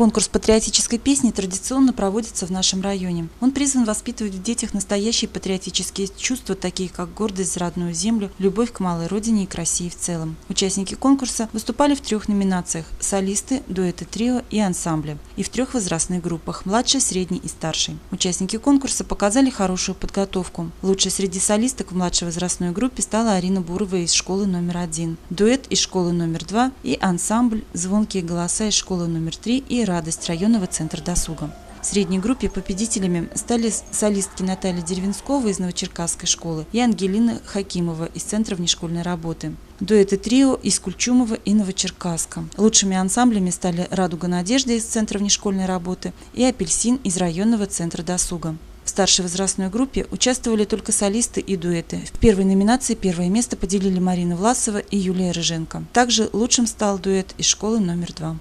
Конкурс патриотической песни традиционно проводится в нашем районе. Он призван воспитывать в детях настоящие патриотические чувства, такие как гордость за родную землю, любовь к малой родине и к России в целом. Участники конкурса выступали в трех номинациях – солисты, дуэты трио и ансамбли, и в трех возрастных группах – младшей, средней и старшей. Участники конкурса показали хорошую подготовку. Лучшей среди солисток в младшей возрастной группе стала Арина Бурова из школы номер один, дуэт из школы номер два и ансамбль «Звонкие голоса» из школы номер три и радость районного центра досуга. В средней группе победителями стали солистки Наталья Деревенскова из Новочеркасской школы и Ангелина Хакимова из Центра внешкольной работы. Дуэты трио из Кульчумова и Новочеркасска. Лучшими ансамблями стали «Радуга надежды» из Центра внешкольной работы и «Апельсин» из районного центра досуга. В старшей возрастной группе участвовали только солисты и дуэты. В первой номинации первое место поделили Марина Власова и Юлия Рыженко. Также лучшим стал дуэт из школы номер два.